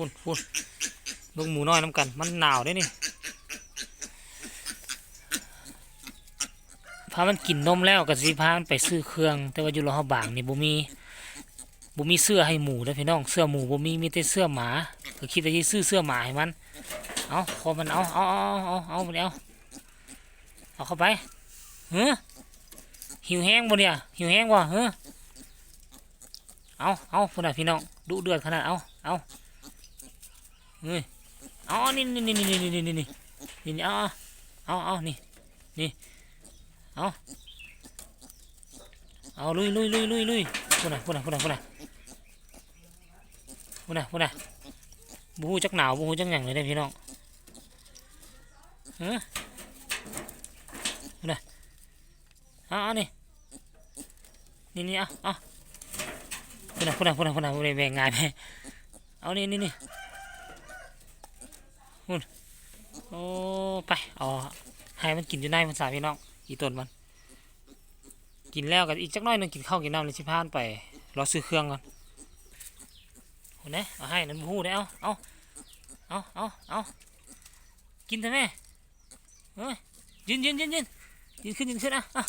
พุ่นพุ่นลงหมูน้อยน้ำกัน มันหนาวด้วยนี่พามันกินนมแล้วก็สิพามันไปซื้อเครื่อง แต่ว่าอยู่รอเฮาบางนี่บ่มีบ่มีเสื้อให้หมูนะพี่น้อง เสื้อหมูบ่มีมีแต่เสื้อหมาก็คิดว่าสิซื้อเสื้อหมาให้มัน เอาพอมันเอาเอาเอาเอาเอาไปเอาเอาเข้าไปเฮ้อหิวแห้งบ่เนี่ยหิวแห้งวะเฮ้อเอาเอาพุ่นน่ะพี่น้องดุเดือดขนาดเอาเอา เฮ้ยเอาเอนี่นี่นี่นี่นี่นี่นี่นี่นี่อาเอเอาเอานี่นี่เอาเอาลุยลุยลุยลุยลุยพุ่นะพุ่นะพุ่นะพุ่นะพุ่นะพุ่นะบูฮูจักหนาวบูฮูจักหยังเลยเด้พี่น้องเออนี่เอาเอานี่นี่นี่เอาเอาพูดนะพูดนะพูดนะพูดนะพูดนะแบ่งงานไปเอานี่นี่นี่ พูดโอ้ไปเอให้มันกินอยู่ในมันสาพี่น้องอีต้นมัน กินแล้วกับอีกจักน้อยนึงกินข้าวกินน้ำเลยสิพานไปรอซื้อเครื่องก่อนโอ้เนี่เอาให้นั่นพูดได้เอาเอาเอาเอาเอากินเถอะแม่เฮ้ยยืนยืนยืนยืนยืนขึ้นยืนขึ้นอะอะ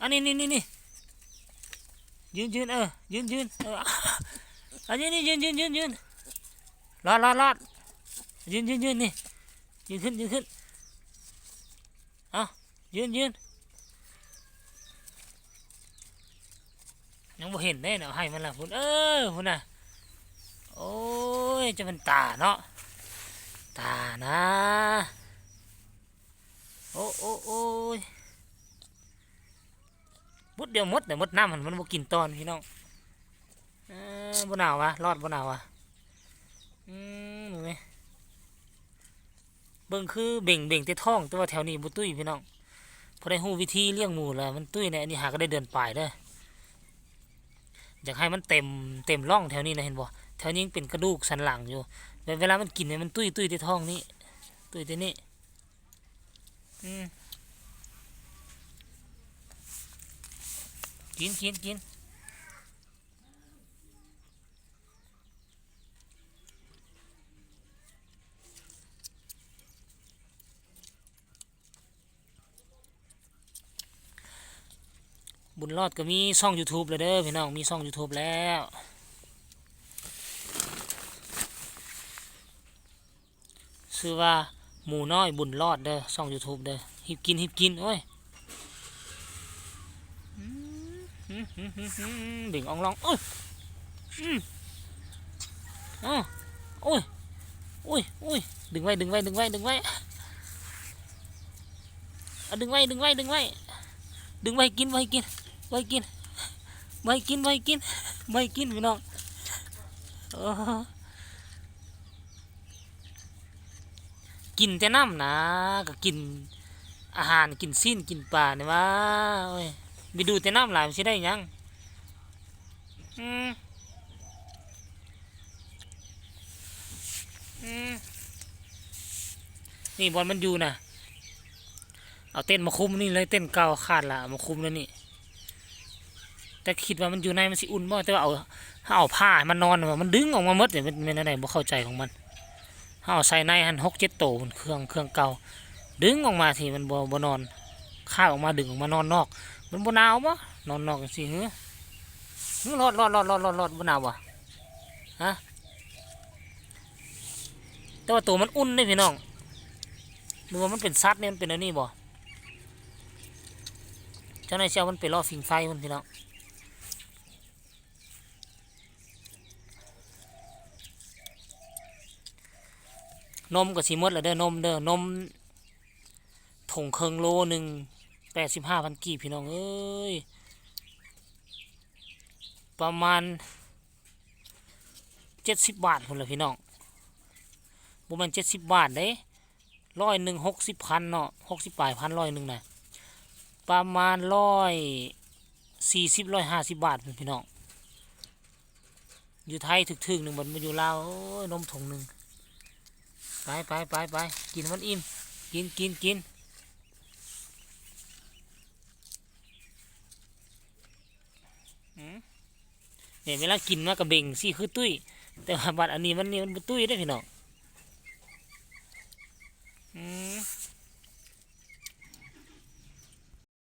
อันนี้นี่นี่นี่ยืนยืนเออยืนยืนเอออันนี้นี่ยืนยืนยืนยืน รอดรอดรอดยืนยืนยืนนี่ยืนขึ้นยืนขึ้นเอายืนยืนยังบ่เห็นได้เนาะให้มันละพุ่นเออพุ่นน่ะโอ้ยจะเป็นตาเนาะตานะโอ้โอ้โอ้ยมุดเดียวมดแต่มดน้ำมันมันบ่กินตอนพี่น้องเออบ่หนาววะรอดบ่หนาววะ อืมดูไหมเบิ่งคือเบ่งเบ่งแต่ท้อง แต่ว่าแถวนี้บ่ตุ้ยพี่น้องพอได้ฮู้วิธีเลี้ยงหมูแล้วมันตุ้ยเนี่ยอันนี้หาก็ได้เดินป่ายเด้ออยากให้มันเต็มเต็มร่องแถวนี้นะเห็นบ่แถวนี้เป็นกระดูกสันหลังอยู่เวลามันกินเนี่ยมันตุ้ยตุ้ยที่ท้องนี่ตุ้ยที่นี่อืมกินกินกิน บุญรอดก็มีช่อง YouTube แล้วเด้อพี่น้องมีช่อง YouTube แล้วชื่อว่าหมูน้อยบุญรอดเด้อช่อง YouTube เด้อหิบกินหิบกินโอ้ยเบ่งอ่องลองโอ้ยอืมอ้าวโอ้ยโอ้ยโอ้ยดึงไว้ดึงไว้ดึงไว้ดึงไว้ดึงไว้ดึงไว้ดึงไว้ดึงไว้กินไว้กิน ไว้กินไว้กินไว้กินไว้กินพี่น้องกินแต่น้ำนะก็กินอาหารกินสิ้นกินปลาเนี่ยว่าไปดูแต่น้ำหลายมันสิได้ยังอืมนี่บอลมันอยู่นะเอาเต้นมาคุมนี่เลยเต้นเก่าขาดละมาคุมแล้วนี่ แต่คิดว่ามันอยู่ในมันสิอุ่นบ่แต่ว่าเอาถ้าเอาผ้ามันนอนมันดึงออกมาหมดเนี่ยมันเป็นอะไรบ่เข้าใจของมันถ้าเฮาใส่ในหันหกเจ็ดโตมันเครื่องเครื่องเก่า ดึงออกมาทีมันบ่บ่นอนข้าออกมาดึงออกมานอนนอก มันบ่หนาวบ่นอนนอกจังซี่หือหือรอดรอดรอดรอดรอดรอดบ่หนาวบ่ฮะแต่ว่าตัวมันอุ่นเด้พี่น้องหรือว่ามันเป็นสัตว์เนี่ยมันเป็นอันนี้บ่เจ้านายเชียวมันไปล่อฟิงไฟมันพี่น้อง นมก็สิมดแล้วเด้อนมเด้อนมถงเคิงโลหนึ่งแปดสิบห้าพันกีบพี่น้องเอ้ยประมาณเจ็ดสิบบาทคนละพี่น้องประมาณเจ็ดสิบบาทเด้ร้อยหนึ่งหกสิบพันเนาะหกสิบปลายพันร้อยหนึ่งนะประมาณร้อยสี่สิบร้อยห้าสิบบาทพี่น้องอยู่ไทยถึกๆหนึ่งมันมาอยู่ลาวโอ้ยนมถุงหนึ่ง ไปไปไปไปกินมันอิ่ม กินกินกินเนี่ยเวลากินมากระเบ่งสิคือตุ้ย แต่ว่าบัดอันนี้มันนี่มันตุ้ยได้พี่น้อง